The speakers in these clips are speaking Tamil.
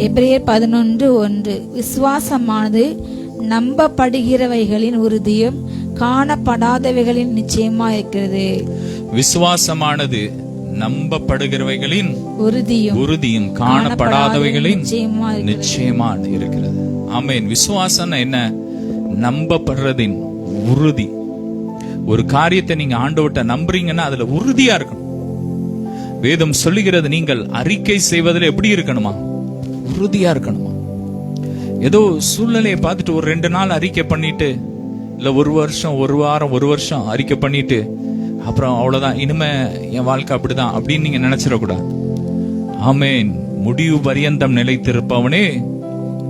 எபிரேயர் பதினொன்று ஒன்று. விசுவாசமானது நம்பப்படுகிறவைகளின் உறுதியும் காணப்படாதவைகளின் நிச்சயமா இருக்கிறது. விசுவாசமானது நம்பப்படுகிறவைகளின் உறுதியும் உறுதியும் காணப்படாதவைகளின் நிச்சயமா இருக்கிறது. ஆமென். விசுவாசம் என்ன? நம்பப்படுறதின் உறுதி. ஒரு காரியத்தை நீங்க ஆண்டவர்ட்ட நம்புறீங்கன்னா அதுல உறுதியா இருக்கணும். வேதம் சொல்லுகிறது நீங்கள் அறிக்கை செய்வதில் எப்படி இருக்கணுமா? உறுதியா இருக்கணுமா. ஏதோ சூழ்நிலையை பார்த்துட்டு ஒரு ரெண்டு நாள் அறிக்கை பண்ணிட்டு இல்ல ஒரு வருஷம் ஒரு வாரம் ஒரு வருஷம் அறிக்கை பண்ணிட்டு அப்புறம் அவ்வளவுதான். இனிமே என் வாழ்க்கை அப்படிதான் அப்படின்னு நீங்க நினைச்சிடக்கூடாது. ஆமேன். முடிவு பரியந்தம் நிலைத்திருப்பவனே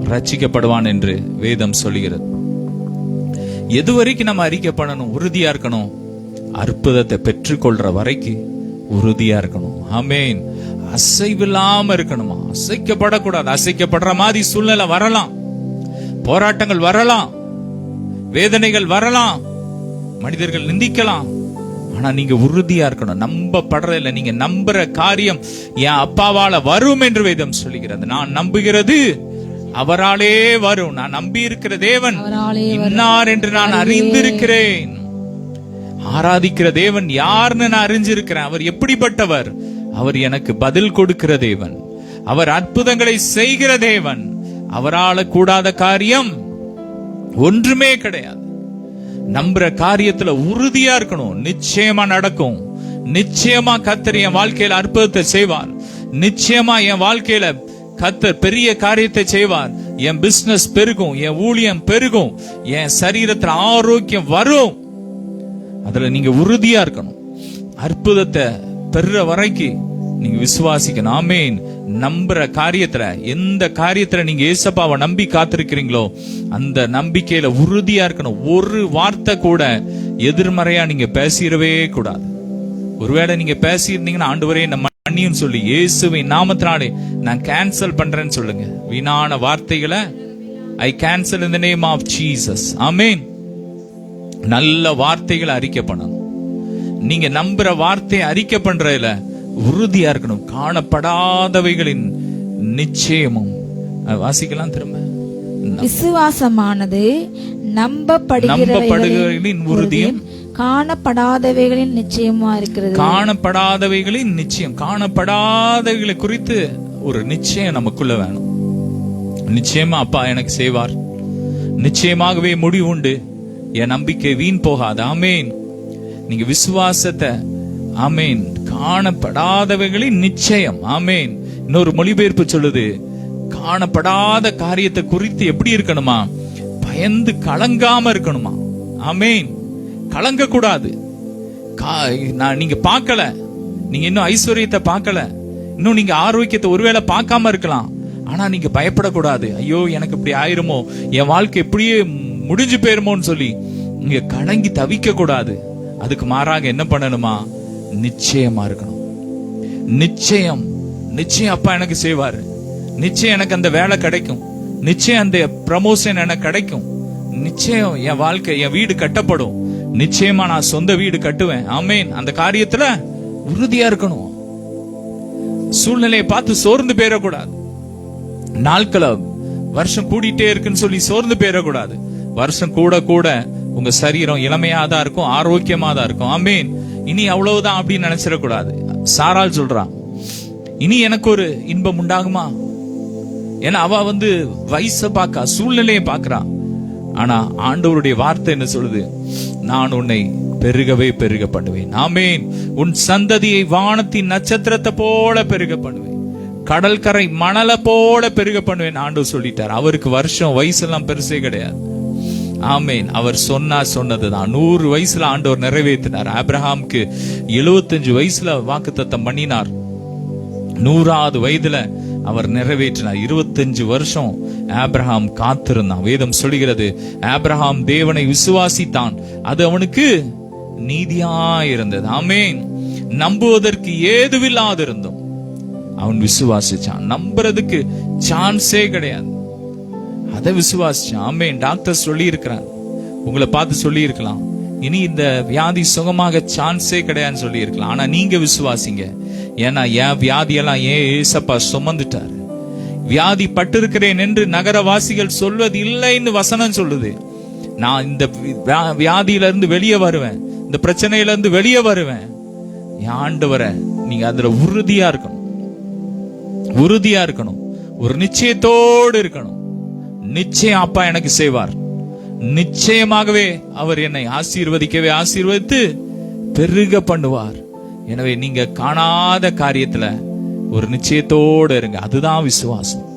ரச்சிக்கப்படுவான் என்று வேதம் சொல்லுகிறது எது வரைக்கும் நம்ம அறிக்கை பண்ணணும்? உறுதியா இருக்கணும். அற்புதத்தை பெற்றுக்கொள்ற வரைக்கும் உறுதியா இருக்கணும். ஆமேன். அசைவில்லாம இருக்கணுமா? அசைக்கப்படக்கூடாது. அசைக்கப்படுற மாதிரி சூழ்நிலை வரலாம். போராட்டங்கள் வரலாம். வேதனைகள் வரலாம். மனிதர்கள் நிந்திக்கலாம். ஆனா நீங்க உறுதியா இருக்கணும். நம்பப்படுற இல்ல நீங்க நம்புற காரியம் என் அப்பாவால வரும் என்று வேதம் சொல்லுகிறது. நான் நம்புகிறது அவராலே வரும். நான் நம்பி இருக்கிற தேவன் இன்னார் என்று நான் அறிந்திருக்கிறேன். ஆராதிக்கிற தேவன் யாருன்னு நான் அறிஞ்சிருக்கிறேன். அவர் எப்படிப்பட்டவர்? அவர் எனக்கு பதில் கொடுக்கிற தேவன். அவர் அற்புதங்களை செய்கிற தேவன். அவரால கூடாத காரியம் ஒன்றுமே கிடையாது. நம்புற காரியத்துல உறுதியா இருக்கணும். நிச்சயமா நடக்கும். நிச்சயமா கத்தர் என் வாழ்க்கையில அற்புதத்தை செய்வார். நிச்சயமா என் வாழ்க்கையில கத்தர் பெரிய காரியத்தை செய்வார். என் பிசினஸ் பெருகும். என் ஊழியம் பெருகும். என் சரீரத்துல ஆரோக்கியம் வரும். அதுல நீங்க உறுதியா இருக்கணும். அற்புதத்தை தர்ற வரைக்கும் நீங்க விசுவாசிக்கணும். ஆமேன். நம்புற காரியத்துல எந்த காரியத்துல நீங்க ஏசப்பாவை நம்பி காத்திருக்கிறீங்களோ அந்த நம்பிக்கையில உறுதியா இருக்கணும். ஒரு வார்த்தை கூட எதிர்மறையா நீங்க பேசிடவே கூடாது. ஒருவேளை நீங்க பேசியிருந்தீங்கன்னா வரையும் நம்ம மன்னியும் சொல்லி இயேசுவின் நாமத்தினாலே நான் கேன்சல் பண்றேன்னு சொல்லுங்க. வீணான வார்த்தைகளை I cancel in the name of Jesus amen. நல்ல வார்த்தைகளை அறிக்கை பண்ணணும். நீங்க நம்புற வார்த்தையை அறிக்கை பண்றதுல உறுதியா இருக்கணும். காணப்படாதவைகளின் நிச்சயமும். வாசிக்கலாம் திரும்ப. விசுவாசமானது நம்பப்படுகிறவைகளின் உறுதியும் காணப்படாதவைகளின் நிச்சயமா இருக்கிறது. காணப்படாதவைகளின் நிச்சயம். காணப்படாதவைகளை குறித்து ஒரு நிச்சயம் நமக்குள்ள வேணும். நிச்சயமா அப்பா எனக்கு செய்வார். நிச்சயமாகவே முடிவு உண்டு. என் நம்பிக்கை வீண் போகாது. ஆமேன். நீங்க விசுவாசத்தை ஆமேன் காணப்படாதவைகளின் நிச்சயம் ஆமேன். இன்னொரு மொழிபெயர்ப்பு சொல்லுது காணப்படாத காரியத்தை குறித்து எப்படி இருக்கணுமா? பயந்து கலங்காம இருக்கணுமா? ஆமேன். கலங்க கூடாது நான் நீங்க பார்க்கல. நீங்க இன்னும் ஐஸ்வர்யத்தை பார்க்கல. இன்னும் நீங்க ஆரோக்கியத்தை ஒருவேளை பார்க்காம இருக்கலாம். ஆனா நீங்க பயப்படக்கூடாது. ஐயோ எனக்கு இப்படி ஆயிருமோ? என் வாழ்க்கை இப்படியே முடிஞ்சு போயிருமோன்னு சொல்லி நீங்க கலங்கி தவிக்க கூடாது அதுக்கு மாறாக என்ன பண்ணணுமா? நிச்சயமா இருக்கணும். நிச்சயம். நிச்சயம் அப்பா எனக்கு செய்வாரு. நிச்சயம் எனக்கு அந்த வேலை கிடைக்கும். நிச்சயம் அந்த ப்ரமோஷன் எனக்கு கிடைக்கும். நிச்சயம் என் வாழ்க்கை என் வீடு கட்டப்படும். நிச்சயமா நான் சொந்த வீடு கட்டுவேன். ஆமேன். அந்த காரியத்துல உறுதியா இருக்கணும். சூழ்நிலையை பார்த்து சோர்ந்து போயிடக்கூடாது. நாட்களை வருஷம் கூடிட்டே இருக்குன்னு சொல்லி சோர்ந்து போயிடக்கூடாது. வருஷம் கூட கூட உங்க சரீரம் இளமையா தான் இருக்கும் ஆரோக்கியமா தான் இருக்கும். ஆமேன். இனி அவ்வளவுதான் அப்படின்னு நினைச்சிடக்கூடாது. சாரால் சொல்றான். இனி எனக்கு ஒரு இன்பம் உண்டாகுமா? ஏன்னா அவ வந்து வயசை பார்க்கா சூழ்நிலையை பார்க்கறான் ஆனா ஆண்டவருடைய வார்த்தை என்ன சொல்லுது? நான் உன்னை பெருகவே பெருக பண்ணுவேன். ஆமேன். உன் சந்ததியை வானத்தின் நட்சத்திரத்தை போல பெருக பண்ணுவேன். கடற்கரை மணலை போல பெருக பண்ணுவேன் ஆண்டவர் சொல்லிட்டார். அவருக்கு வருஷம் வயசெல்லாம் பெருசே கிடையாது. ஆமேன். அவர் சொன்னா சொன்னதுதான். நூறு வயசுல ஆண்டவர் நிறைவேற்றினார். ஆப்ரஹாம்க்கு எழுபத்தஞ்சு வயசுல வாக்குத்தத்தம் பண்ணினார். நூறாவது வயதுல அவர் நிறைவேற்றினார். இருபத்தஞ்சு வருஷம் ஆப்ரஹாம் காத்திருந்தான். வேதம் சொல்லுகிறது ஆப்ரஹாம் தேவனை விசுவாசித்தான். அது அவனுக்கு நீதியா இருந்தது ஆமேன். நம்புவதற்கு ஏதுவில்லாதிருந்தும் அவன் விசுவாசிச்சான். நம்புறதுக்கு சான்ஸே கிடையாது. அதை விசுவாசிச்சான் ஆமேன் டாக்டர் சொல்லி இருக்கிறார் உங்களை பார்த்து சொல்லி இருக்கலாம் இனி இந்த வியாதி சுகமாக சான்ஸே கிடையாதுன்னு சொல்லி இருக்கலாம் ஆனா நீங்க விசுவாசிங்க. ஏன்னா என் வியாதியெல்லாம் ஏன் ஏசப்பா சுமந்துட்டாரு? வியாதி பட்டிருக்கிறேன் என்று நகரவாசிகள் சொல்வது இல்லைன்னு வசனம் சொல்லுது. நான் இந்த வியாதியில இருந்து வெளியே வருவேன். இந்த பிரச்சனையில இருந்து வெளியே வருவேன். என் ஆண்டவரை நீங்க அதுல உறுதியா இருக்கணும். உறுதியா இருக்கணும். ஒரு நிச்சயத்தோடு இருக்கணும். நிச்சயம் அப்பா எனக்கு செய்வார். நிச்சயமாகவே அவர் என்னை ஆசீர்வதிக்கவே ஆசீர்வதித்து பெருக பண்ணுவார். எனவே நீங்க காணாத காரியத்துல ஒரு நிச்சயத்தோடு இருங்க. அதுதான் விசுவாசம்.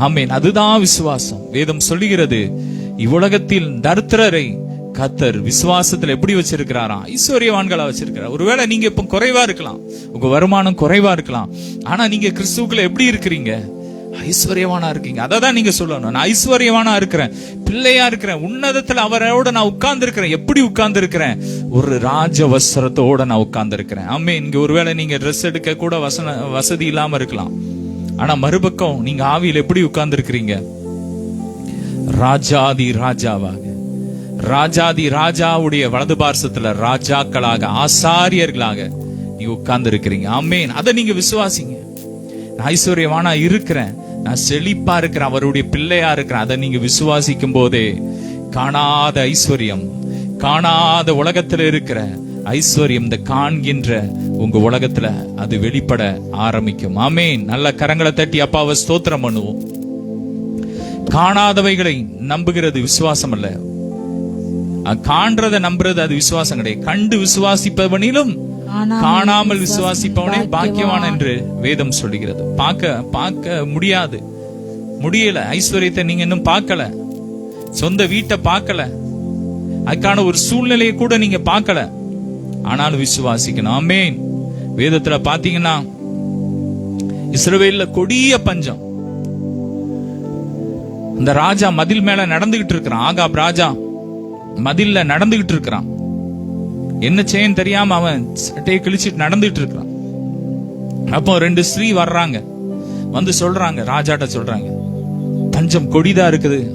ஆமீன். அதுதான் விசுவாசம். வேதம் சொல்லுகிறது இவ்வுலகத்தில் தரித்திரரை கத்தர் விசுவாசத்துல எப்படி வச்சிருக்கிறாரா? ஐஸ்வர்யவான்களா வச்சிருக்கிறார். ஒருவேளை நீங்க இப்ப குறைவா இருக்கலாம். உங்க வருமானம் குறைவா இருக்கலாம். ஆனா நீங்க கிறிஸ்துவுக்குள்ள எப்படி இருக்கிறீங்க? ஐஸ்வர்யவானா இருக்கீங்க. அதை தான் நீங்க சொல்லணும். நான் ஐஸ்வர்யவானா இருக்கிறேன். பிள்ளையா இருக்கிறேன். உன்னதத்துல அவரோட நான் உட்கார்ந்து இருக்கிறேன் எப்படி உட்கார்ந்து இருக்கிறேன் ஒரு ராஜ வஸ்திரத்தோட நான் உட்கார்ந்து இருக்கிறேன் ஆமே இங்க ஒருவேளை நீங்க ட்ரெஸ் எடுக்க கூட வசன வசதி இல்லாம இருக்கலாம். ஆனா மறுபக்கம் நீங்க ஆவியில் எப்படி உட்கார்ந்து இருக்கிறீங்க ராஜாதி ராஜாவாக. ராஜாதி ராஜாவுடைய வலது பார்சத்துல ராஜாக்களாக ஆசாரியர்களாக நீங்க உட்கார்ந்து இருக்கிறீங்க ஆமேன். அதை நீங்க விசுவாசிங்க. நான் ஐஸ்வர்யவானா இருக்கிறேன். நான் செழிப்பா இருக்கிறேன் அவருடைய பிள்ளையா இருக்கிறேன். அதை நீங்க விசுவாசிக்கும் போதே காணாத ஐஸ்வர்யம் காணாத உலகத்துல இருக்கிற ஐஸ்வர்யம் இந்த காண்கின்ற உங்க உலகத்துல அது வெளிப்பட ஆரம்பிக்கும். ஆமேன். நல்ல கரங்களை தட்டி அப்பாவை ஸ்தோத்திரம் பண்ணுவோம். காணாதவைகளை நம்புகிறது விசுவாசம் அல்ல. காண்றதை நம்புறது அது விசுவாசம் கிடையாது. கண்டு விசுவாசிப்பவனிலும் காணாமல் விசுவாசிப்பவனே பாக்கியவான் என்று வேதம் சொல்லுகிறது. பார்க்க பார்க்க முடியாது. முடியல. ஐஸ்வர்யத்தை நீங்க இன்னும் பார்க்கல. சொந்த வீட்டை பார்க்கல. அதுக்கான ஒரு சூழ்நிலையை கூட நீங்க பார்க்கல. ஆனாலும் விசுவாசிக்கணும். ஆமேன். வேதத்துல பாத்தீங்கன்னா இஸ்ரவேல்ல கொடிய பஞ்சம். இந்த ராஜா மதில் மேல நடந்துகிட்டு இருக்கிறான். ஆகாப் ராஜா மதில்ல நடந்துகிட்டு இருக்கிறான். என்ன செய்யன்னு தெரியாம அவன் சட்டையை கிழிச்சிட்டு நடந்துட்டு இருக்கிறான் அப்போ ரெண்டு ஸ்ரீ வர்றாங்க. வந்து சொல்றாங்க ராஜாட்ட சொல்றாங்க பஞ்சம் கொடிதா இருக்குது.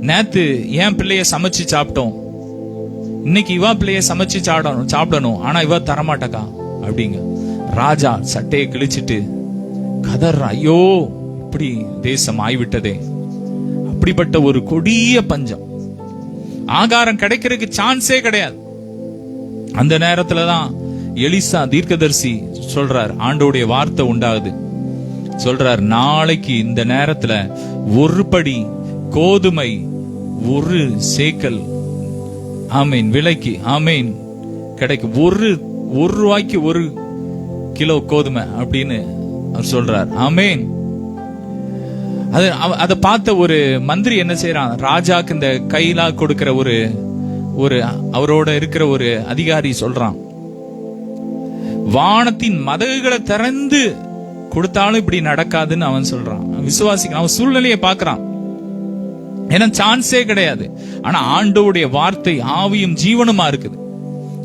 நேத்து ஏன் பிள்ளைய சமைச்சு சாப்பிட்டோம். இன்னைக்கு இவா பிள்ளைய சமைச்சு சாப்பிடணும் சாப்பிடணும். ஆனா இவ தரமாட்டக்கா அப்படிங்க. ராஜா சட்டையை கிழிச்சிட்டு கதர் ஐயோ இப்படி தேசம் ஆய்விட்டதே. அப்படிப்பட்ட ஒரு கொடிய பஞ்சம். ஆகாரம் கிடைக்கிறதுக்கு சான்ஸே கிடையாது. அந்த நேரத்துல தான் எலிசா தீர்க்கதர்சி சொல்றார் ஆண்டோடைய வார்த்தை உண்டாகுது. சொல்றார் நாளைக்கு இந்த நேரத்துல ஒரு படி கோதுமை ஒரு சேக்கல் ஆமீன் விலைக்கு ஆமீன் கிடைக்கும் ஒரு ஒரு ரூபாய்க்கு ஒரு கிலோ கோதுமை அப்படின்னு அவர் சொல்றார். ஆமேன். அது அதை பார்த்த ஒரு மந்திரி என்ன செய்யறான் ராஜாக்கு இந்த கையிலா கொடுக்கிற ஒரு ஒரு அவரோட இருக்கிற ஒரு அதிகாரி சொல்றான் வானத்தின் மதகுகளை திறந்து கொடுத்தாலும் இப்படி நடக்காதுன்னு அவன் சொல்றான். விசுவாசிக்கிறான். அவன் சூழ்நிலையை பார்க்கறான். ஏன்னா சான்ஸே கிடையாது. ஆனா ஆண்டோடைய வார்த்தை ஆவியும் ஜீவனுமா இருக்குது?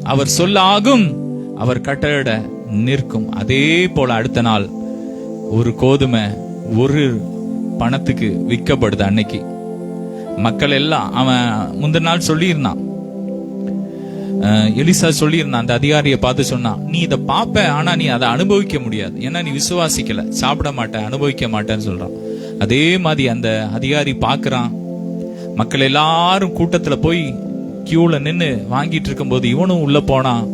அவர் சொல்லாகும் அவர் கட்டளையிட நிற்கும். அதே போல அடுத்த நாள் ஒரு கோதுமை ஒரு பணத்துக்கு விற்கப்படுது அன்னைக்கு. மக்கள் எல்லாம் அவன் முந்தின நாள் சொல்லியிருந்தான். எலிசா சொல்லியிருந்தான் அந்த அதிகாரியை பார்த்து சொன்னான் நீ இதை பார்ப்ப ஆனா நீ அதை அனுபவிக்க முடியாது. ஏன்னா நீ விசுவாசிக்கல. சாப்பிட மாட்டேன் அனுபவிக்க மாட்டேன்னு சொல்றான். அதே மாதிரி அந்த அதிகாரி பார்க்கறான். மக்கள் எல்லாரும் கூட்டத்துல போய் கியூல நின்று வாங்கிட்டு இருக்கும்போது இவனும் உள்ள போனான்.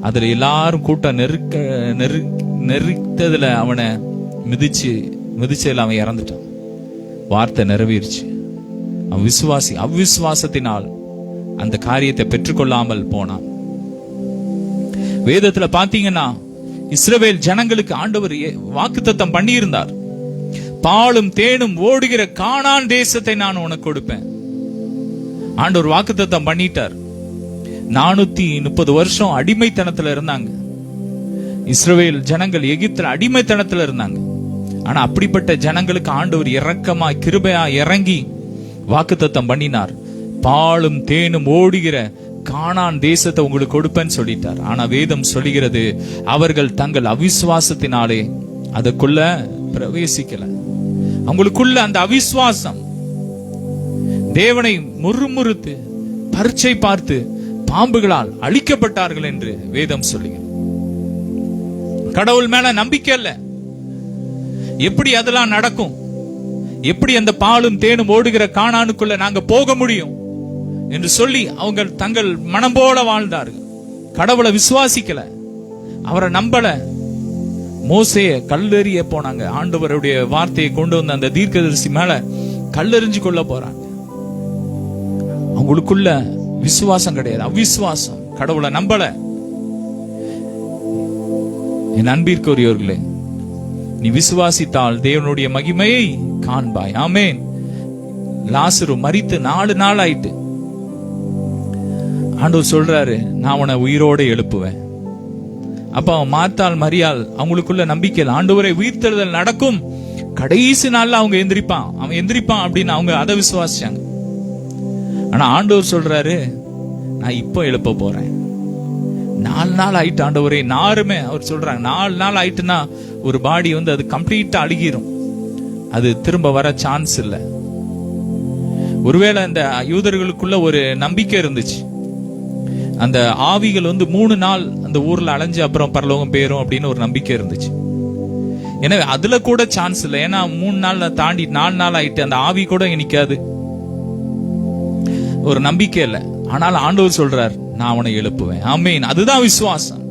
அதுல எல்லாரும் கூட்டம் நெருக்க நெரு நெருத்ததுல அவனை மிதிச்சு மிதிச்சதுல அவன் இறந்துட்டான். வார்த்தை நிறைவேறுச்சு. அவன் விசுவாசி அவ்விசுவாசத்தினால் அந்த காரியத்தை பெற்றுக்கொள்ளாமல் போனான். வேதத்துல பாத்தீங்கன்னா இஸ்ரவேல் ஜனங்களுக்கு ஆண்டவர் வாக்குத்தத்தம் பண்ணியிருந்தார். பாலும் தேனும் ஓடுகிற காணான் தேசத்தை நான் உனக்கு கொடுப்பேன். ஆண்டவர் வாக்குத்தத்தம் பண்ணிட்டார். நானூத்தி முப்பது வருஷம் அடிமைத்தனத்துல இருந்தாங்க. இஸ்ரவேல் ஜனங்கள் எகிப்துல அடிமைத்தனத்துல இருந்தாங்க. ஆனா அப்படிப்பட்ட ஜனங்களுக்கு ஆண்டவர் இரக்கமா கிருபையா இறங்கி வாக்குத்தத்தம் பண்ணினார். பாலும் தேனும் ஓடுகிற கானான் தேசத்தை உங்களுக்கு கொடுப்பேன்னு சொல்லிட்டார். ஆனா வேதம் சொல்லுகிறது அவர்கள் தங்கள் அவிசுவாசத்தினாலே அதுக்குள்ள பிரவேசிக்கல. அவங்களுக்குள்ள அந்த அவிசுவாசம். தேவனை முறுமுறுத்து பரீட்சை பார்த்து பாம்புகளால் அழிக்கப்பட்டார்கள் என்று வேதம் சொல்லுகிறது. கடவுள் மேல நம்பிக்கை இல்ல. எப்படி அதெல்லாம் நடக்கும்? எப்படி அந்த பாலும் தேனும் ஓடுகிற காணானுக்குள்ள நாங்க போக முடியும்? என்று சொல்லி அவங்க தங்கள் மனம் போல வாழ்ந்தார்கள். கடவுளை விசுவாசிக்கல. அவரை நம்பல. மோசைய கல்லெறிய போனாங்க. ஆண்டவருடைய வார்த்தையை கொண்டு வந்த அந்த தீர்க்கதரிசி மேல கல்லெறிஞ்சு கொள்ள போறாங்க. அவங்களுக்குள்ள விசுவாசம் கிடையாது. அவிசுவாசம். கடவுளை நம்பல. என் அன்பிற்குரியவர்களே நீ விசுவாசித்தால் தேவனுடைய மகிமையை காண்பாய். ஆமேன். லாசுரு மறித்து நாலு நாள் ஆயிட்டு. ஆண்டவர் சொல்றாரு நான் உன உயிரோட எழுப்புவேன். அப்ப அவன் மாத்தால் மரியாள் அவங்களுக்குள்ள நம்பிக்கையில் ஆண்டவரை உயிர்த்தெழுதல் நடக்கும். கடைசி நாள்ல அவங்க எந்திரிப்பான். அவன் எந்திரிப்பான் அப்படின்னு அவங்க அதை விசுவாசிச்சாங்க. ஆனா ஆண்டவர் சொல்றாரு நான் இப்போ எழுப்ப போறேன். நாலு நாள் ஆயிட்டு ஆண்டவரே நாருமே அவர் சொல்றாங்க நாலு நாள் ஆயிட்டுன்னா ஒரு பாடி வந்து அது கம்ப்ளீட்டா அழுகிரும். அது திரும்ப வர சான்ஸ் இல்லை. ஒருவேளை அந்த யூதர்களுக்குள்ள ஒரு நம்பிக்கை இருந்துச்சு. அந்த ஆவிகள் வந்து மூணு நாள் அந்த ஊர்ல அலைஞ்சு அப்புறம் பரலோகம் போயிரும் அப்படின்னு ஒரு நம்பிக்கை இருந்துச்சு. எனவே அதுல கூட சான்ஸ் இல்லை. ஏன்னா மூணு நாள் தாண்டி நாலு நாள் ஆயிட்டு அந்த ஆவி கூட இங்க நிக்காது. ஒரு நம்பிக்கை இல்லை. ஆனால் ஆண்டவர் சொல்றார் நான் அவனை எழுப்புவேன். ஆமீன். அதுதான் விசுவாசம்.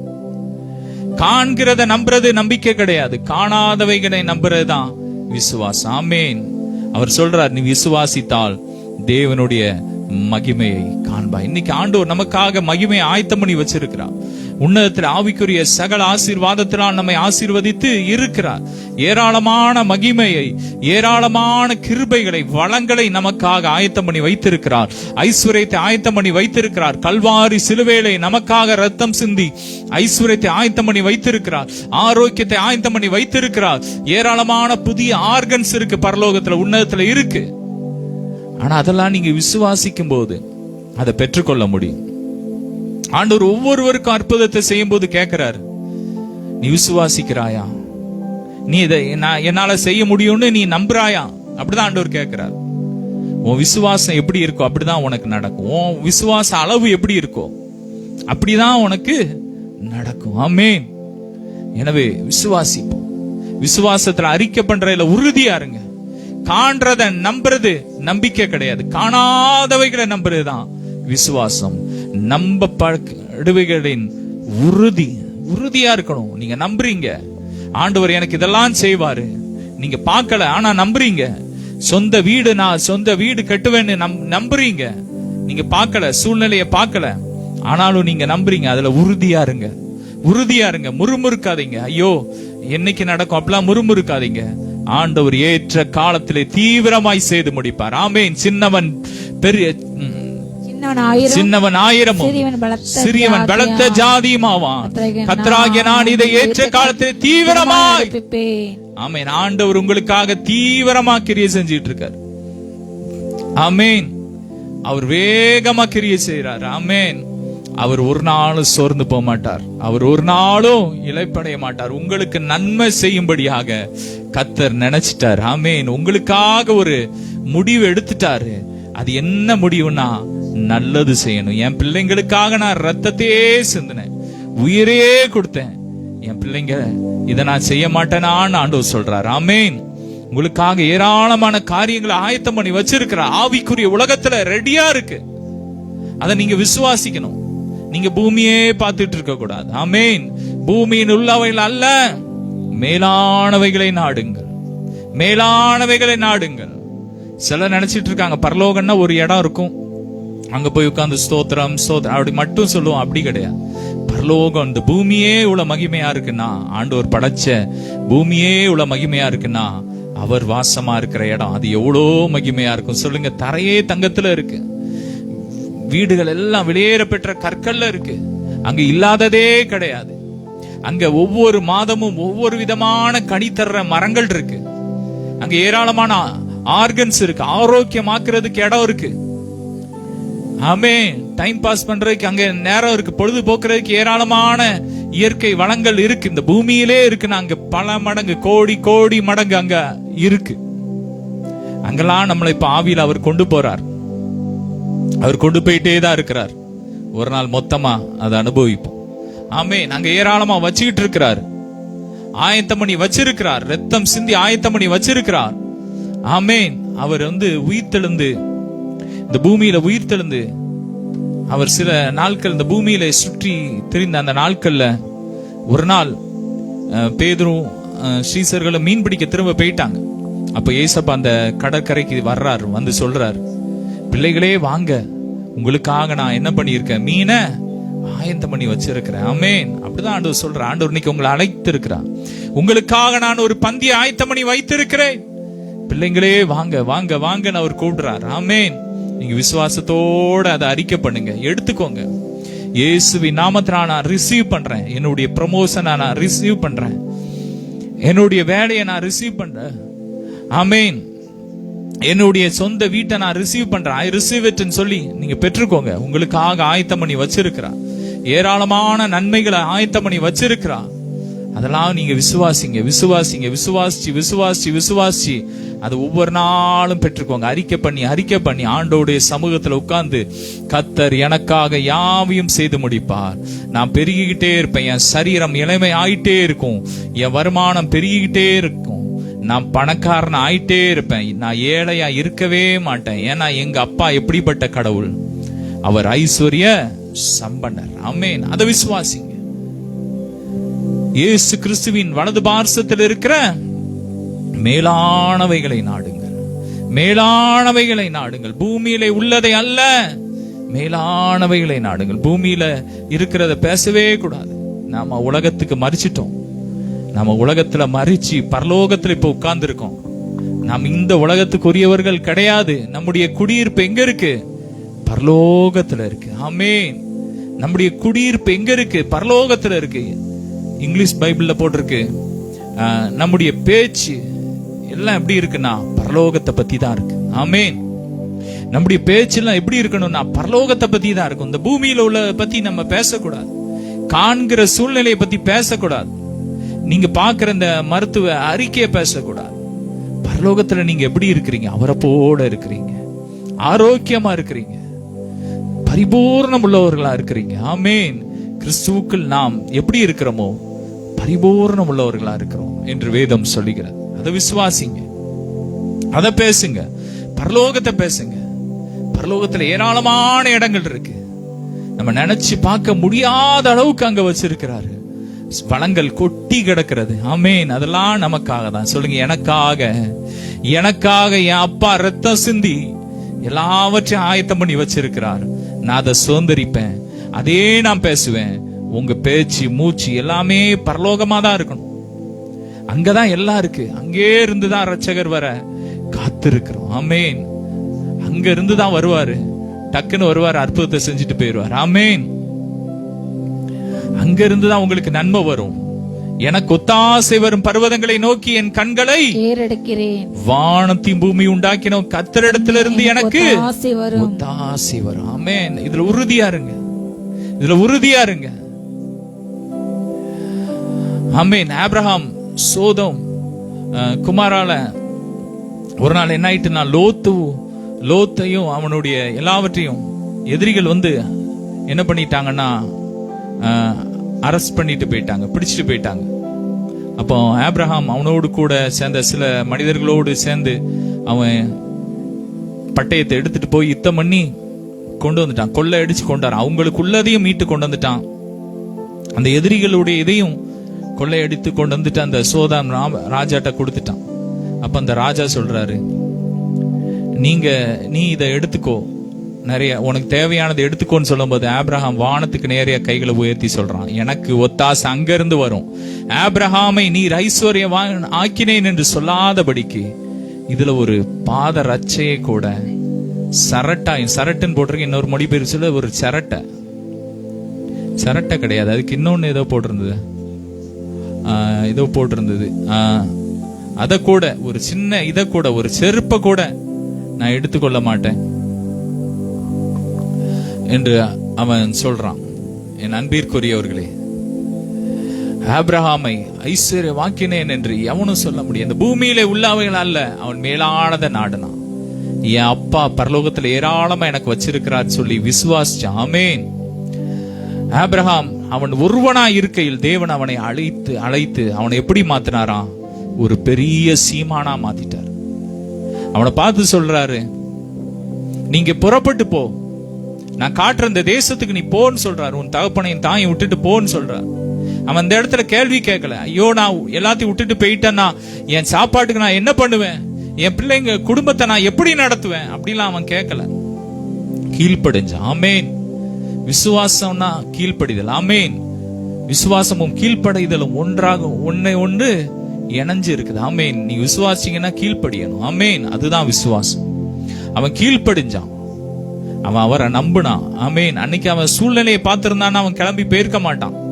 காண்கிறத நம்புறது நம்பிக்கை கிடையாது. காணாதவைகளை நம்புறதுதான் விசுவாசம். ஆமீன். அவர் சொல்றார் நீ விசுவாசித்தால் தேவனுடைய மகிமையை காண்பாய். இன்னைக்கு ஆண்டவர் நமக்காக மகிமையை ஆயத்தம் பண்ணி வச்சிருக்கிறார். உன்னதத்தில் ஆவிக்குரிய சகல ஆசீர்வாதத்தினால் நம்மை ஆசீர்வதித்து இருக்கிறார். ஏராளமான மகிமையை ஏராளமான கிருபைகளை வளங்களை நமக்காக ஆயத்தம் பண்ணி வைத்திருக்கிறார். ஐஸ்வர்யத்தை ஆயத்தம் பண்ணி வைத்திருக்கிறார். கல்வாரி சிலுவேலை நமக்காக ரத்தம் சிந்தி ஐஸ்வர்யத்தை ஆயத்தம் பண்ணி வைத்திருக்கிறார். ஆரோக்கியத்தை ஆயத்தம் பண்ணி வைத்திருக்கிறார். ஏராளமான புதிய ஆர்கன்ஸ் இருக்கு பரலோகத்துல உன்னதத்துல இருக்கு. ஆனா அதெல்லாம் நீங்க விசுவாசிக்கும் போது அதை பெற்றுக்கொள்ள முடியும். ஆண்டவர் ஒவ்வொருவருக்கும் அற்புதத்தை செய்யும் போது கேட்கிறார் நீ விசுவாசிக்கிறாயா? நீ இதை நான் என்னால செய்ய முடியும்னு நீ நம்புறாயா? அப்படிதான் ஆண்டவர் கேட்கிறார். உன் விசுவாசம் எப்படி இருக்கோ அப்படிதான் உனக்கு நடக்கும். உன் விசுவாச அளவு எப்படி இருக்கோ அப்படிதான் உனக்கு நடக்கும். ஆமேன். எனவே விசுவாசிப்போம். விசுவாசத்துல அறிக்கை பண்றதுல உறுதியா இருங்க. காண்றத நம்புறது நம்பிக்கை கிடையாது. காணாதவைகளை நம்புறதுதான் விசுவாசம். நம்ப படுவைகளின் உறுதி உறுதியா இருக்கணும். நீங்க நம்புறீங்க. ஆண்டவர் எனக்கு இதெல்லாம் செய்வாரு. நீங்க பார்க்கல ஆனா நம்புறீங்க. சொந்த வீடு நான் சொந்த வீடு கட்டுவேன்னு நம் நம்புறீங்க. நீங்க பார்க்கல சூழ்நிலைய பார்க்கல. ஆனாலும் நீங்க நம்புறீங்க. அதுல உறுதியா இருங்க. உறுதியா இருங்க. முறுமுறுக்காதீங்க. ஐயோ என்னைக்கு நடக்கும்? அப்படிலாம் முறுமுறுக்காதீங்க. ஆண்டவர் ஏற்ற காலத்திலே தீவிரமாய் செய்து முடிப்பார். ஆமேன். சின்னவன் பெரிய சின்னவன் ஆயிரம் சின்னவன் ஆயிரமும் சிறியவன் பலத்த ஜாதியுமாவான். கத்தராகிய நான் இதை ஏற்ற காலத்தில் தீவிரமாய். ஆமேன். ஆண்டவர் உங்களுக்காக தீவிரமா கிரியை செஞ்சிட்டு இருக்கார் ஆமேன். அவர் வேகமா கிரியை செய்யறார் ஆமேன். அவர் ஒரு நாளும் சோர்ந்து போக மாட்டார். அவர் ஒரு நாளும் இழைப்படைய மாட்டார். உங்களுக்கு நன்மை செய்யும்படியாக கத்தர் நினைச்சிட்டார். ஆமேன். உங்களுக்காக ஒரு முடிவு எடுத்துட்டாரு. அது என்ன முடிவுனா நல்லது செய்யணும். என் பிள்ளைங்களுக்காக நான் ரத்தத்தையே சிந்தினேன். உயிரே கொடுத்தேன். என் பிள்ளைங்க இதை நான் செய்ய மாட்டேனான்னு ஆண்டவர் சொல்றார். ஆமேன். உங்களுக்காக ஏராளமான காரியங்களை ஆயத்தம் பண்ணி வச்சிருக்கிறார் ஆவிக்குரிய உலகத்துல ரெடியா இருக்கு. அதை நீங்க விசுவாசிக்கணும். நீங்க பூமியே பார்த்துட்டு இருக்க கூடாது. ஆமேன். பூமியின் உள்ளவைகள் அல்ல. மேலானவைகளை நாடுங்கள். மேலானவைகளை நாடுங்கள். சிலர் நினைச்சிட்டு இருக்காங்க பரலோகன்னா ஒரு இடம் இருக்கும். அங்க போய் உட்காந்து ஸ்தோத்திரம் ஸ்தோத்திரம் அப்படி மட்டும் சொல்லுவோம் அப்படி கிடையாது. பரலோகம் இந்த பூமியே இவ்வளவு மகிமையா இருக்குன்னா ஆண்டவர் படைச்ச பூமியே இவ்வளவு மகிமையா இருக்குன்னா அவர் வாசமா இருக்கிற இடம் அது எவ்வளோ மகிமையா இருக்கும். சொல்லுங்க தரையே தங்கத்துல இருக்கு. வீடுகள் எல்லாம் வெளியேற பெற்ற கற்கள்ல இருக்கு. அங்க இல்லாததே கிடையாது. அங்க ஒவ்வொரு மாதமும் ஒவ்வொரு விதமான கனி தர்ற மரங்கள் இருக்கு. அங்க ஏராளமான ஆர்கன்ஸ் இருக்கு. ஆரோக்கியமாக்குறதுக்கு இடம் இருக்கு. ஆமே டைம் பாஸ் பண்றதுக்கு அங்க நேரம் இருக்கு. பொழுதுபோக்குறதுக்கு ஏராளமான இயற்கை வளங்கள் இருக்கு. இந்த பூமியிலே இருக்கு. அங்க பல மடங்கு கோடி கோடி மடங்கு அங்க இருக்கு. அங்கெல்லாம் நம்மளை இப்ப ஆவியில் அவர் கொண்டு போறார். அவர் கொண்டு போயிட்டே தான் இருக்கிறார். ஒரு நாள் மொத்தமா அதை அனுபவிப்போம். ஆமே நாங்க ஏராளமா வச்சுக்கிட்டு இருக்கிறார். ஆயத்தம் பண்ணி வச்சிருக்கிறார். ரத்தம் சிந்தி ஆயத்தம் பண்ணி வச்சிருக்கிறார். ஆமேன். அவர் வந்து உயிர்த்தெழுந்து இந்த பூமியில உயிர்த்தெழுந்து அவர் சில நாட்கள் இந்த பூமியில சுற்றி தெரிந்த அந்த நாட்கள்ல ஒரு நாள் பேதரும் பேதுரும் ஸ்ரீசர்களும் மீன் பிடிக்க திரும்ப போயிட்டாங்க. அப்ப ஏசப்பா அந்த கடற்கரைக்கு வர்றாரு வந்து சொல்றாரு. பிள்ளைகளே வாங்க. உங்களுக்காக நான் என்ன பண்ணியிருக்கேன்? மீனை ஆயத்தம் பண்ணி வச்சிருக்கிறேன். ஆமேன். அப்படிதான் ஆண்டவர் சொல்ற ஆண்டவர் இன்னைக்கு உங்களை அழைத்து இருக்கிறார் உங்களுக்காக நான் ஒரு பந்தியை ஆயத்தம் பண்ணி வைத்திருக்கிறேன். பிள்ளைங்களே வாங்க வாங்க வாங்கன்னு அவர் கூடுறார் ஆமேன். நீங்க விசுவாசத்தோட அதை அறிக்கை பண்ணுங்க. எடுத்துக்கோங்க. இயேசுவி நாமத்தை நான் ரிசீவ் பண்றேன். என்னுடைய ப்ரமோஷனை நான் ரிசீவ் பண்றேன். என்னுடைய வேலையை நான் ரிசீவ் பண்றேன். ஆமேன். என்னுடைய சொந்த வீட்டை நான் ரிசீவ் பண்றேன். ஐ ரிசீவ் இட்னு சொல்லி நீங்க பெற்றுக்கோங்க. உங்களுக்காக ஆயத்தம் பண்ணி வச்சிருக்கிறா. ஏராளமான நன்மைகளை ஆயத்தம் பண்ணி வச்சிருக்கிறா. அதெல்லாம் நீங்க விசுவாசிங்க. விசுவாசிங்க. விசுவாசிச்சு விசுவாசிச்சு விசுவாசிச்சு. அது ஒவ்வொரு நாளும் பெற்றுக்கோங்க. அறிக்கை பண்ணி அறிக்கை பண்ணி ஆண்டோடைய சமூகத்துல உட்கார்ந்து கத்தர் எனக்காக யாவையும் செய்து முடிப்பார். நான் பெருகிக்கிட்டே இருப்பேன். என் சரீரம் இளமை ஆயிட்டே இருக்கும். என் வருமானம் பெருகிக்கிட்டே இருக்கும். நான் பணக்காரன் ஆயிட்டே இருப்பேன். நான் ஏழையா இருக்கவே மாட்டேன். ஏன்னா எங்க அப்பா எப்படிப்பட்ட கடவுள்? அவர் ஐஸ்வர்ய சம்பனர் அமேன் அதை விசுவாசிங்க. இயேசு கிறிஸ்துவின் வலது பார்சத்தில் இருக்கிற மேலானவைகளை நாடுங்கள். மேலானவைகளை நாடுங்கள். பூமியிலே உள்ளதை அல்ல மேலானவைகளை நாடுங்கள். பூமியில இருக்கிறத பேசவே கூடாது. நாம உலகத்துக்கு மறிச்சிட்டோம். நம்ம உலகத்துல மறிச்சு பரலோகத்துல இப்ப உட்கார்ந்து இருக்கோம் நாம் இந்த உலகத்துக்குரியவர்கள் கிடையாது. நம்முடைய குடியிருப்பு எங்க இருக்கு? பரலோகத்துல இருக்கு. ஆமேன். நம்முடைய குடியிருப்பு எங்க இருக்கு? பரலோகத்துல இருக்கு. இங்கிலீஷ் பைபிள்ல போட்டிருக்கு. நம்முடைய பேச்சு எல்லாம் எப்படி இருக்குன்னா பரலோகத்தை பத்தி தான் இருக்கு. ஆமேன். நம்முடைய பேச்செல்லாம் எப்படி இருக்கணும்னா பரலோகத்தை பத்தி தான் இருக்கும். இந்த பூமியில உள்ள பத்தி நம்ம பேசக்கூடாது. காண்கிற சூழ்நிலையை பத்தி பேசக்கூடாது. நீங்க பாக்குற இந்த மருத்துவ அறிக்கையை பேசக்கூடாது. பரலோகத்துல நீங்க எப்படி இருக்கிறீங்க? அவரை போல இருக்கிறீங்க. ஆரோக்கியமா இருக்கிறீங்க. பரிபூர்ணம் உள்ளவர்களா இருக்கிறீங்க. ஆமேன். கிறிஸ்துவுக்குள் நாம் எப்படி இருக்கிறோமோ பரிபூர்ணம் உள்ளவர்களா இருக்கிறோம் என்று வேதம் சொல்லுகிறது. அதை விசுவாசிங்க. அதை பேசுங்க. பரலோகத்தை பேசுங்க. பரலோகத்துல ஏராளமான இடங்கள் இருக்கு. நம்ம நினைச்சு பார்க்க முடியாத அளவுக்கு அங்க வச்சிருக்கிறாரு. வளங்கள் கொட்டி கிடக்கிறது. ஆமேன். அதெல்லாம் நமக்காக தான் சொல்லுங்க எனக்காக. எனக்காக என் அப்பா ரத்தம் சிந்தி எல்லாவற்றையும் ஆயத்தம் பண்ணி வச்சிருக்கிறார். நான் அதை சுதந்திரிப்பேன். அதே நான் பேசுவேன். உங்க பேச்சு மூச்சு எல்லாமே பரலோகமா தான் இருக்கணும். அங்கதான் எல்லாம் இருக்கு. அங்கே இருந்து தான் ரட்சகர் வர காத்திருக்கிறோம். ஆமேன். அங்க இருந்து தான் வருவாரு. டக்குன்னு வருவார் அற்புதத்தை செஞ்சுட்டு போயிடுவார் ஆமேன். அங்க இருந்து தான் உங்களுக்கு நன்மை வரும். எனக்கு ஒத்தாசை வரும் பர்வதங்களை நோக்கி என் கண்களை வானத்தையும் பூமி உண்டாக்கின கத்தரிடத்திலிருந்து எனக்கு ஆசை வரும். ஒத்தாசை வரும். ஆமென். இதுல உறுதியா இருங்க. இதுல உறுதியா இருங்க. ஆமென். ஆபிரகாம் சோதம் குமாரால ஒரு நாள் என்ன ஆயிட்டுனா லோத்து லோத்தையும் அவனுடைய எல்லாவற்றையும் எதிரிகள் வந்து என்ன பண்ணிட்டாங்கன்னா அரெஸ்ட் பண்ணிட்டு போயிட்டாங்க பிடிச்சிட்டு போயிட்டாங்க. அப்போ ஆப்ரஹாம் அவனோடு கூட சேர்ந்த சில மனிதர்களோடு சேர்ந்து அவன் பட்டயத்தை எடுத்துட்டு போய் யுத்தம் பண்ணி கொண்டு வந்துட்டான். கொள்ளை அடிச்சு கொண்டார் அவங்களுக்குள்ளதையும் மீட்டு கொண்டு வந்துட்டான். அந்த எதிரிகளுடைய இதையும் கொள்ளையடித்து கொண்டு வந்துட்டு அந்த சோதாம் ராம- ராஜாட்ட கொடுத்துட்டான். அப்ப அந்த ராஜா சொல்றாரு நீங்க நீ இதை எடுத்துக்கோ. நிறைய உனக்கு தேவையானதை எடுத்துக்கோன்னு சொல்லும்போது ஆப்ரஹாம் வானத்துக்கு நேரைய கைகளை உயர்த்தி சொல்றான். எனக்கு ஒத்தாசை அங்கிருந்து வரும். ஆப்ரஹாமை நீர் ஐஸ்வர்யவான் ஆக்கினேன் என்று சொல்லாதபடிக்கு இதுல ஒரு பாத ரச்சையை கூட சரட்டா சரட்டுன்னு போட்டிருக்க இன்னொரு மொழி சொல்ல ஒரு சரட்டை. சரட்டை கிடையாது. அதுக்கு இன்னொன்னு ஏதோ போட்டிருந்தது. ஏதோ போட்டிருந்தது. அதை கூட ஒரு சின்ன இதை கூட ஒரு செருப்பை கூட நான் எடுத்துக்கொள்ள மாட்டேன். என்று அவன் சொல்றான். என் அன்பிற்குரியவர்களே ஆப்ரஹாமை ஐஸ்வர்ய வாக்கினேன் என்று எவனும் சொல்ல முடியும். இந்த பூமியிலே உள்ளவைகள் அல்ல அவன் மேலானத நாடுனான். என் அப்பா பரலோகத்துல ஏராளமா எனக்கு வச்சிருக்கிறார் சொல்லி விசுவாசிச்சான். ஆமென். ஆப்ரஹாம் அவன் ஒருவனா இருக்கையில் தேவன் அவனை அழைத்து அழைத்து அவனை எப்படி மாத்தினாரா ஒரு பெரிய சீமானா மாத்திட்டார். அவனை பார்த்து சொல்றாரு நீங்க புறப்பட்டு போ நான் காட்டுற இந்த தேசத்துக்கு நீ போன்னு சொல்றாரு. உன் தகப்பனையும் தாயை விட்டுட்டு போன்னு சொல்றாரு. அவன் அந்த இடத்துல கேள்வி கேட்கல. ஐயோ நான் எல்லாத்தையும் விட்டுட்டு போயிட்டேன்னா என் சாப்பாட்டுக்கு நான் என்ன பண்ணுவேன்? என் பிள்ளைங்க குடும்பத்தை நான் எப்படி நடத்துவேன்? அப்படிலாம் அவன் கேட்கல. கீழ்ப்படிஞ்சான் ஆமேன். விசுவாசம்னா கீழ்ப்படிதல் ஆமேன். விசுவாசமும் கீழ்ப்படைதலும் ஒன்றாக ஒன்னை ஒன்று இணைஞ்சு இருக்குது ஆமேன். நீ விசுவாசிங்கன்னா கீழ்ப்படியணும் ஆமேன். அதுதான் விசுவாசம். அவன் கீழ்ப்படிஞ்சான். அவன் அவரை நம்பினான். அமீன் அன்னைக்கு அவன் சூழ்நிலையை பார்த்துருந்தான்னு அவன் கிளம்பி போயிருக்க மாட்டான்.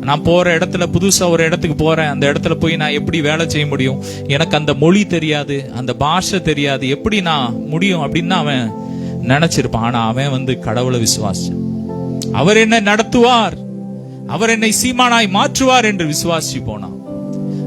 நான் போற இடத்துல புதுசா ஒரு இடத்துக்கு போறேன். அந்த இடத்துல போய் நான் எப்படி வேலை செய்ய முடியும்? எனக்கு அந்த மொழி தெரியாது. அந்த பாஷை தெரியாது. எப்படி நான் முடியும் அப்படின்னு அவன் நினைச்சிருப்பான். ஆனா அவன் வந்து கடவுளை விசுவாசிச்சான். அவர் என்னை நடத்துவார். அவர் என்னை சீமானாய் மாற்றுவார் என்று விசுவாசி போனான்.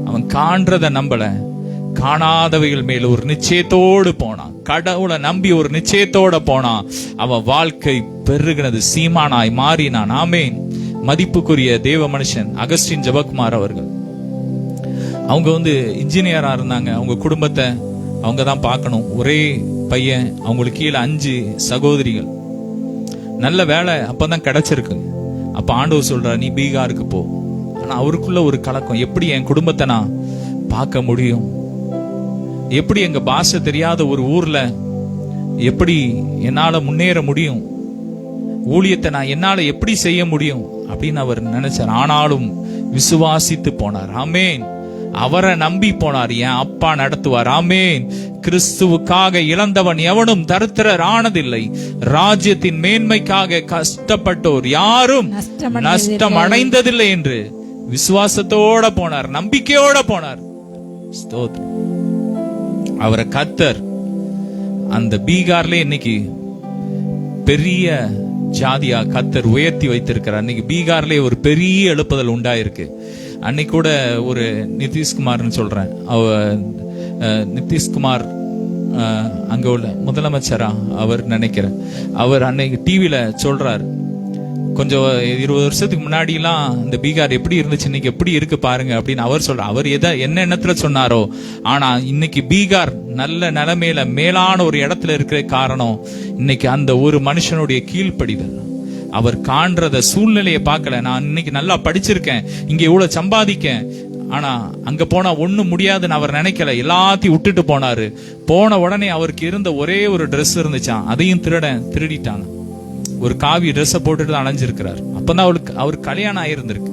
அவன் காண்றத நம்பல. காணாதவைகள் மேல் ஒரு நிச்சயத்தோடு போனான். கடவுளை நம்பி ஒரு நிச்சயத்தோட போனான். அவன் வாழ்க்கை பெருகினது சீமானாய் மாறினான். ஆமேன். மதிப்புக்குரிய தேவ மனுஷன் அகஸ்டின் ஜபக்குமார் அவர்கள். அவங்க வந்து இன்ஜினியரா இருந்தாங்க. அவங்க குடும்பத்தை அவங்க தான் பார்க்கணும். ஒரே பையன் அவங்களுக்கு கீழே அஞ்சு சகோதரிகள். நல்ல வேலை அப்பதான் கிடைச்சிருக்கு. அப்ப ஆண்டவர் சொல்றார் நீ பீகாருக்கு போ. ஆனா அவருக்குள்ள ஒரு கலக்கம். எப்படி என் குடும்பத்தை நான் பார்க்க முடியும்? எப்படி எங்க பாஷை தெரியாத ஒரு ஊர்ல எப்படி என்னால முன்னேற முடியும்? ஊழியத்தை நான் என்னால எப்படி செய்ய முடியும்? அப்படின்னு அவர் நினைச்சார். ஆனாலும் விசுவாசித்து போனார். ஆமேன். அவரை நம்பி போனார். என் அப்பா நடத்துவார். ஆமேன். கிறிஸ்துவுக்காக இழந்தவன் எவனும் தரித்திரர் ஆனதில்லை. ராஜ்யத்தின் மேன்மைக்காக கஷ்டப்பட்டோர் யாரும். நஷ்டம் அடைந்ததில்லை என்று விசுவாசத்தோட போனார். நம்பிக்கையோட போனார். ஸ்தோத்திரம். அவரை கத்தர் அந்த பீகார்ல இன்னைக்கு பெரிய ஜாதியா கத்தர் உயர்த்தி வைத்திருக்கிறார். அன்னைக்கு பீகார்ல ஒரு பெரிய எழுப்புதல் உண்டாயிருக்கு. அன்னைக்கு கூட ஒரு நிதிஷ்குமார்னு சொல்றேன். அவ நிதிஷ்குமார் அங்க உள்ள முதலமைச்சரா அவர் நினைக்கிறேன். அவர் அன்னைக்கு டிவியில சொல்றாரு. கொஞ்சம் இருபது வருஷத்துக்கு முன்னாடிலாம் இந்த பீகார் எப்படி இருந்துச்சு இன்னைக்கு எப்படி இருக்கு பாருங்க அப்படின்னு அவர் சொல்ற அவர் எதை என்ன எண்ணத்துல சொன்னாரோ ஆனா இன்னைக்கு பீகார் நல்ல நிலைமையில மேலான ஒரு இடத்துல இருக்கிற காரணம் இன்னைக்கு அந்த ஒரு மனுஷனுடைய கீழ்ப்படிதல். அவர் காண்றத சூழ்நிலையை பார்க்கல. நான் இன்னைக்கு நல்லா படிச்சிருக்கேன் இங்க இவ்வளவு சம்பாதிக்கேன் ஆனா அங்க போனா ஒண்ணும் முடியாதுன்னு அவர் நினைக்கல. எல்லாத்தையும் விட்டுட்டு போனாரு. போன உடனே அவருக்கு இருந்த ஒரே ஒரு ட்ரெஸ் இருந்துச்சான் அதையும் திருடன் திருடிட்டான் ஒரு காவி ட்ரெஸ்ஸை போட்டுட்டு தான் அலைஞ்சிருக்கிறார் அப்பதான் அவளுக்கு அவர் கல்யாணம் ஆயிருந்திருக்கு.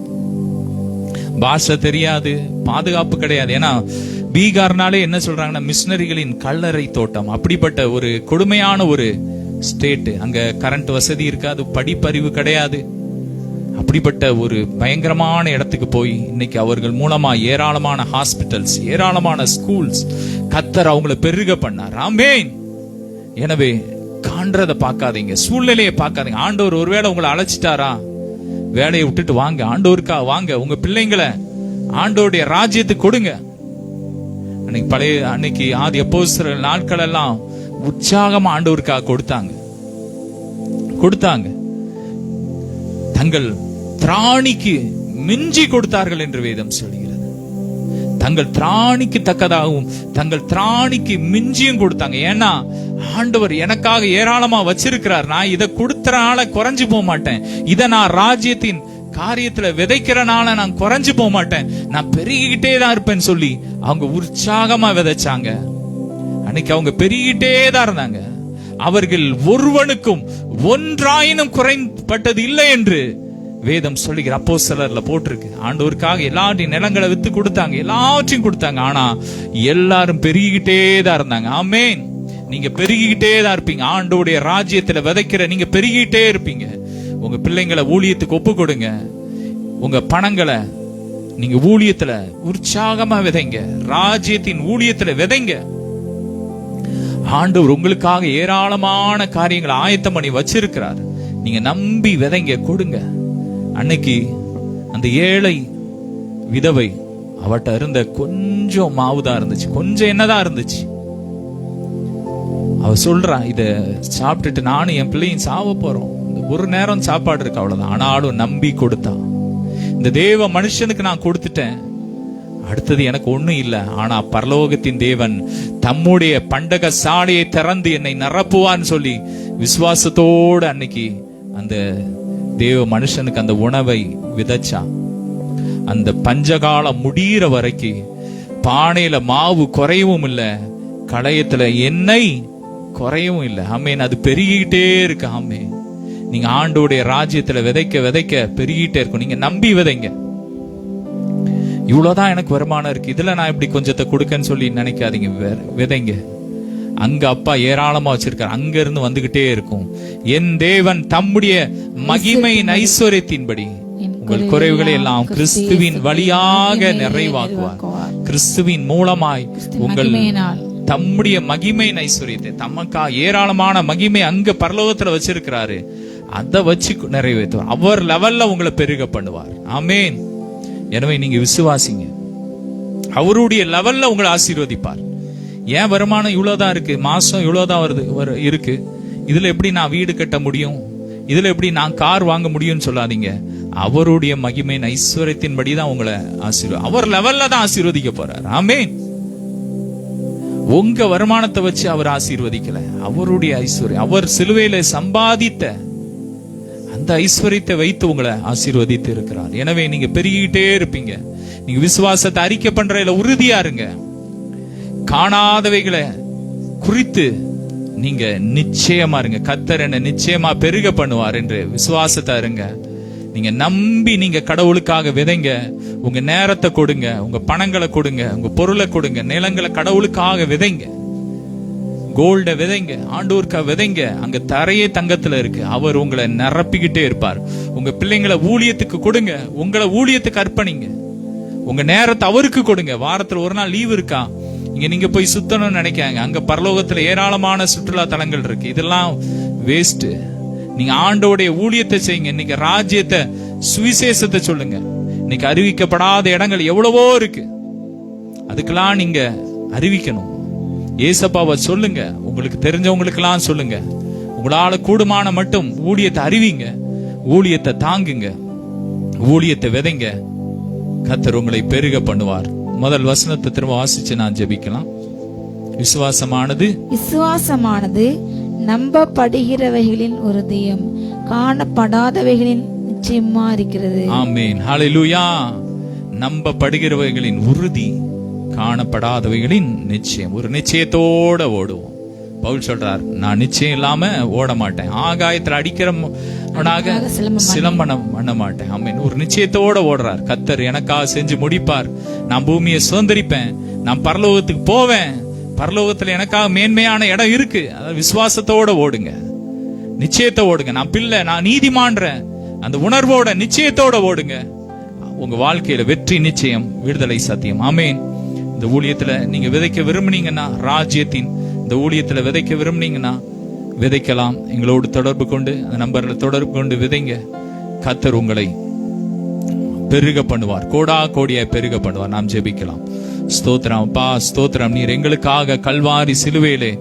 பாஷை தெரியாது பாதுகாப்பு கிடையாது. ஏன்னா பீகார்னாலே என்ன சொல்றாங்கன்னா மிஷினரிகளின் கல்லறை தோட்டம். அப்படிப்பட்ட ஒரு கொடுமையான ஒரு ஸ்டேட் அங்க கரண்ட் வசதி இருக்காது படிப்பறிவு கிடையாது. அப்படிப்பட்ட ஒரு பயங்கரமான இடத்துக்கு போய் இன்னைக்கு அவர்கள் மூலமா ஏராளமான ஹாஸ்பிட்டல்ஸ் ஏராளமான ஸ்கூல்ஸ் கத்தர் அவங்கள பெருக பண்ணார். ஆமேன். எனவே காண்றத பார்க்காதீங்க. சூழ்நிலையை பார்க்காதீங்க. ஆண்டவர் ஒருவேளை உங்களை அழைச்சிட்டாரா? வேலையை விட்டுட்டு வாங்க. ஆண்டோருக்கா வாங்க. உங்க பிள்ளைங்களை ஆண்டோருடைய ராஜ்யத்துக்கு கொடுங்க. அன்னைக்கு பழைய அன்னைக்கு ஆதி அப்போஸ்தலர் நாட்கள் எல்லாம் உற்சாகமா ஆண்டவருக்காக கொடுத்தாங்க. கொடுத்தாங்க. தங்கள் திராணிக்கு மிஞ்சி கொடுத்தார்கள் என்று வேதம் சொல்கிறது. தங்கள் திராணிக்கு தக்கதாகவும் தங்கள் திராணிக்கு மிஞ்சியும் கொடுத்தாங்க. ஏன்னா ஆண்டவர் எனக்காக ஏராளமா வச்சிருக்கிறார். நான் இதை கொடுத்தறனால குறைஞ்சு போக மாட்டேன். இதை நான் ராஜ்யத்தின் காரியத்துல விதைக்கிறனால நான் குறைஞ்சு போக மாட்டேன். நான் பெருகிக்கிட்டே தான் இருப்பேன்னு சொல்லி அவங்க உற்சாகமா விதைச்சாங்க. அன்னைக்கு அவங்க பெருகிட்டே தான் இருந்தாங்க. அவர்கள் ஒருவனுக்கும் ஒன்றாயினும் குறைப்பட்டது இல்லை என்று வேதம் சொல்லுகிற அப்போ சிலர்ல போட்டிருக்கு. ஆண்டவருக்காக எல்லாத்தையும் நிலங்களை வித்து கொடுத்தாங்க. எல்லாவற்றையும் கொடுத்தாங்க. ஆனா எல்லாரும் பெருகிக்கிட்டே தான் இருந்தாங்க. ஆமேன். நீங்க பெருகிக்கிட்டே தான் இருப்பீங்க. ஆண்டோடைய ராஜ்யத்துல விதைக்கிற நீங்க பெருகிட்டே இருப்பீங்க. உங்க பிள்ளைங்களை ஊழியத்துக்கு ஒப்பு கொடுங்க. உங்க பணங்களை நீங்க ஊழியத்துல உற்சாகமா விதைங்க. ராஜ்யத்தின் ஊழியத்துல விதைங்க. ஆண்டவர் உங்களுக்காக ஏராளமான காரியங்களை ஆயத்தம் பண்ணி வச்சிருக்கிறார். நீங்க நம்பி விதைங்க கொடுங்க. அன்னைக்கு அந்த ஏழை விதவை அவட்ட இருந்த கொஞ்சம் மாவுதான் இருந்துச்சு. கொஞ்சம் என்னதான் இருந்துச்சு? அவ சொல்றான் இதை சாப்பிட்டுட்டு நானும் என் பிள்ளையும் சாவ போறோம். இந்த ஒரு நேரம் சாப்பாடு இருக்கு அவ்வளவுதான். ஆனாலும் நம்பி கொடுத்தான் இந்த தேவ மனுஷனுக்கு நான் கொடுத்துட்டேன். அடுத்தது எனக்கு ஒண்ணும் இல்லை. ஆனா பரலோகத்தின் தேவன் தம்முடைய பண்டக சாலையை திறந்து என்னை நிரப்புவான்னு சொல்லி விசுவாசத்தோடு அன்னைக்கு அந்த தேவ மனுஷனுக்கு அந்த உணவை விதைச்சா. அந்த பஞ்சகாலம் முடியிற வரைக்கும் பானையில மாவு குறையவும் இல்லை. களையத்துல எண்ணெய் குறையவும் இல்லை. ஆமேன். அது பெருகிட்டே இருக்கு. ஆமே நீங்க ஆண்டோடைய ராஜ்யத்துல விதைக்க விதைக்க பெருகிட்டே இருக்கும் நீங்க நம்பி விதைங்க. இவ்வளவுதான் எனக்கு வருமானம் இருக்கு. இதுல நான் இப்படி கொஞ்சத்தை கொடுக்கன்னு சொல்லி நினைக்காதீங்க. விதைங்க. அங்க அப்பா ஏராளமா வச்சிருக்காரு. அங்க இருந்து வந்துகிட்டே இருக்கும். என் தேவன் தம்முடைய மகிமையின் ஐஸ்வர்யத்தின்படி உங்கள் குறைவுகளை எல்லாம் கிறிஸ்துவின் வழியாக நிறைவாக்குவார். கிறிஸ்துவின் மூலமாய் உங்கள் தம்முடைய மகிமையின் ஐஸ்வர்யத்தை தமக்கா ஏராளமான மகிமை அங்க பரலோகத்துல வச்சிருக்கிறாரு. அதை வச்சு நிறைவேற்றுவார். அவர் லெவல்ல உங்களை பெருக பண்ணுவார். ஆமேன். எனவே நீங்க விசுவாசிங்க. அவருடைய லெவல்ல உங்களை ஆசீர்வதிப்பார். ஏன் வருமானம் இவ்வளவுதான் இருக்கு? மாசம் இவ்வளவுதான் வருது வரு- இருக்கு. இதுல எப்படி நான் வீடு கட்ட முடியும்? இதுல எப்படி நான் கார் வாங்க முடியும்னு சொல்லாதீங்க. அவருடைய மகிமையின் ஐஸ்வர்யத்தின்படி தான் உங்களை ஆசீர்வாத அவர் லெவல்ல தான் ஆசீர்வதிக்க போறார். ஆமேன். உங்க வருமானத்தை வச்சு அவர் ஆசீர்வதிக்கல. அவருடைய ஐஸ்வர்யம் அவர் சிலுவையில சம்பாதித்த அந்த ஐஸ்வர்யத்தை வைத்து உங்களை ஆசீர்வதித்து இருக்கிறார். எனவே நீங்க பெருகிட்டே இருப்பீங்க. நீங்க விசுவாசத்தை அறிக்கை பண்றதுல உறுதியா இருங்க. காணாதவைகளை குறித்து நீங்க நிச்சயமா இருங்க. கத்தர் என்ன நிச்சயமா பெருக பண்ணுவார் என்று விசுவாசத்தை இருங்க. நீங்க நம்பி நீங்க கடவுளுக்காக விதைங்க உங்க நேரத்தை கொடுங்க உங்க பணங்களை கொடுங்க உங்க பொருளை கொடுங்க நிலங்களை கடவுளுக்காக விதைங்க. கோல்ட விதைங்க ஆண்டூர்க்கா விதைங்க அங்க தரையே தங்கத்துல இருக்கு. அவர் உங்களை நிரப்பிக்கிட்டே இருப்பார். உங்க பிள்ளைங்களை ஊழியத்துக்கு கொடுங்க உங்களை ஊழியத்துக்கு அர்ப்பணிங்க. உங்க நேரத்தை அவருக்கு கொடுங்க. வாரத்துல ஒரு நாள் லீவ் இருக்கா? இங்க நீங்க போய் சுத்தணும்னு நினைக்காங்க. அங்க பரலோகத்துல ஏராளமான சுற்றுலா தலங்கள் இருக்கு. இதெல்லாம் வேஸ்ட் நீங்க ஆண்டோடைய ஊழியத்தை செய்யுங்க. இன்னைக்கு ராஜ்யத்தை சுவிசேஷத்தை சொல்லுங்க. இன்னைக்கு அறிவிக்கப்படாத இடங்கள் எவ்வளவோ இருக்கு. அதுக்கெல்லாம் நீங்க அறிவிக்கணும். ஏசப்பாவை சொல்லுங்க. உங்களுக்கு தெரிஞ்சவங்களுக்கெல்லாம் சொல்லுங்க. உங்களால கூடுமான மட்டும் ஊழியத்தை அறிவிங்க. ஊழியத்தை தாங்குங்க. ஊழியத்தை விதைங்க. கத்தர் உங்களை பெருக பண்ணுவார். முதல் வசனத்தை திரும்ப வாசிச்சு நான் ஜெபிக்கலாம். விசுவாசமானது? விசுவாசமானது நம்பப்படுகிறவைகளின் உறுதியும் காணப்படாதவைகளின் நிச்சயமா இருக்கிறது. ஆமேன். ஹalleluya நம்பப்படுகிறவைகளின் உறுதி காணப்படாதவைகளின் நிச்சயம். ஒரு நிச்சயத்தோட ஓடுவோம். பவுல் சொல்றார் நான் நிச்சயம் இல்லாம ஓட மாட்டேன் ஆகாயத்துல அடிக்கிறவனாக சிலம்பனம் பண்ண மாட்டேன். ஆமீன். ஒரு நிச்சயத்தோட ஓடுறார். கத்தர் எனக்காக செஞ்சு முடிப்பார். நான் பூமியை சுதந்திரிப்பேன். நான் பரலோகத்துக்கு போவேன். பரலோகத்தில் எனக்காக மேன்மையான இடம் இருக்கு. அதாவது விசுவாசத்தோட ஓடுங்க. நிச்சயத்தை ஓடுங்க. நான் பிள்ளை நான் நீதிமான்றேன். அந்த உணர்வோட நிச்சயத்தோட ஓடுங்க. உங்க வாழ்க்கையில வெற்றி நிச்சயம் விடுதலை சத்தியம். ஆமேன். இந்த ஊழியத்துல நீங்க விதைக்க விரும்புனீங்கன்னா ராஜ்யத்தின் இந்த ஊழியத்துல விதைக்க விரும்புனீங்கன்னா விதைக்கலாம். எங்களோடு தொடர்பு கொண்டு அந்த நம்பர்ல தொடர்பு கொண்டு விதைங்க. கத்தர் உங்களை பெருக பண்ணுவார் கோடா கோடியாய் பெருக பண்ணுவார் நாம் ஜெபிக்கலாம். ஸ்தோத்திரம். அப்பா ஸ்தோத்திரம். நீர் எங்களுக்காக கல்வாரி சிலுவையிலே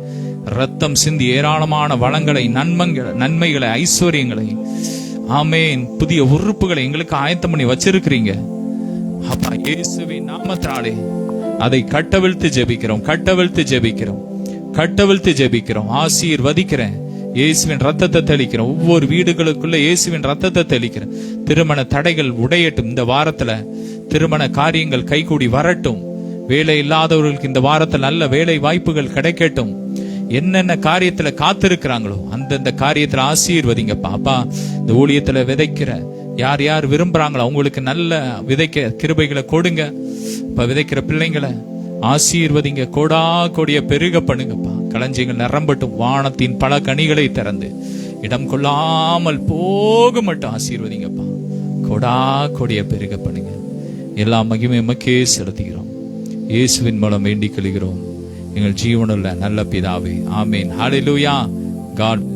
ரத்தம் சிந்தி ஏராளமான வளங்களை நன்மங்கள் நன்மைகளை ஐஸ்வர்யங்களை ஆமேன் புதிய உறுப்புகளை எங்களுக்கு ஆயத்தம் பண்ணி வச்சிருக்கிறீங்க. அப்பா இயேசுவின் நாமத்தாலே அதை கட்டவிழ்த்து ஜெபிக்கிறோம் கட்டவிழ்த்து ஜெபிக்கிறோம் கட்டவிழ்த்து ஜெபிக்கிறோம். ஆசீர்வதிக்கிறேன். இயேசுவின் ரத்தத்தை தெளிக்கிறோம் ஒவ்வொரு வீடுகளுக்குள்ள இயேசுவின் ரத்தத்தை தெளிக்கிறேன். திருமண தடைகள் உடையட்டும். இந்த வாரத்துல திருமண காரியங்கள் கைகூடி வரட்டும். வேலை இல்லாதவர்களுக்கு இந்த வாரத்தில் நல்ல வேலை வாய்ப்புகள் கிடைக்கட்டும். என்னென்ன காரியத்துல காத்திருக்கிறாங்களோ அந்தந்த காரியத்துல ஆசீர்வதிங்கப்பா அப்பா இந்த ஊழியத்துல விதைக்கிற யார் யார் விரும்புறாங்களோ அவங்களுக்கு நல்ல விதைக்க கிருபைகளை கொடுங்க. இப்ப விதைக்கிற பிள்ளைங்களை ஆசீர்வதிங்க. கோடா கொடிய பெருக பண்ணுங்கப்பா. களஞ்சியங்கள் நிரம்பட்டும். வானத்தின் பல கனிகளை திறந்து. இடம் கொள்ளாமல் போக மட்டும் ஆசீர்வதிங்கப்பா. கொடா கொடிய பெருக பண்ணுங்க. எல்லா மகிமை செலுத்துகிறோம். இயேசுவின் மூலம் வேண்டிக் கொள்கிறோம். எங்கள் ஜீவனுள்ள நல்ல பிதாவே. ஆமீன். Hallelujah God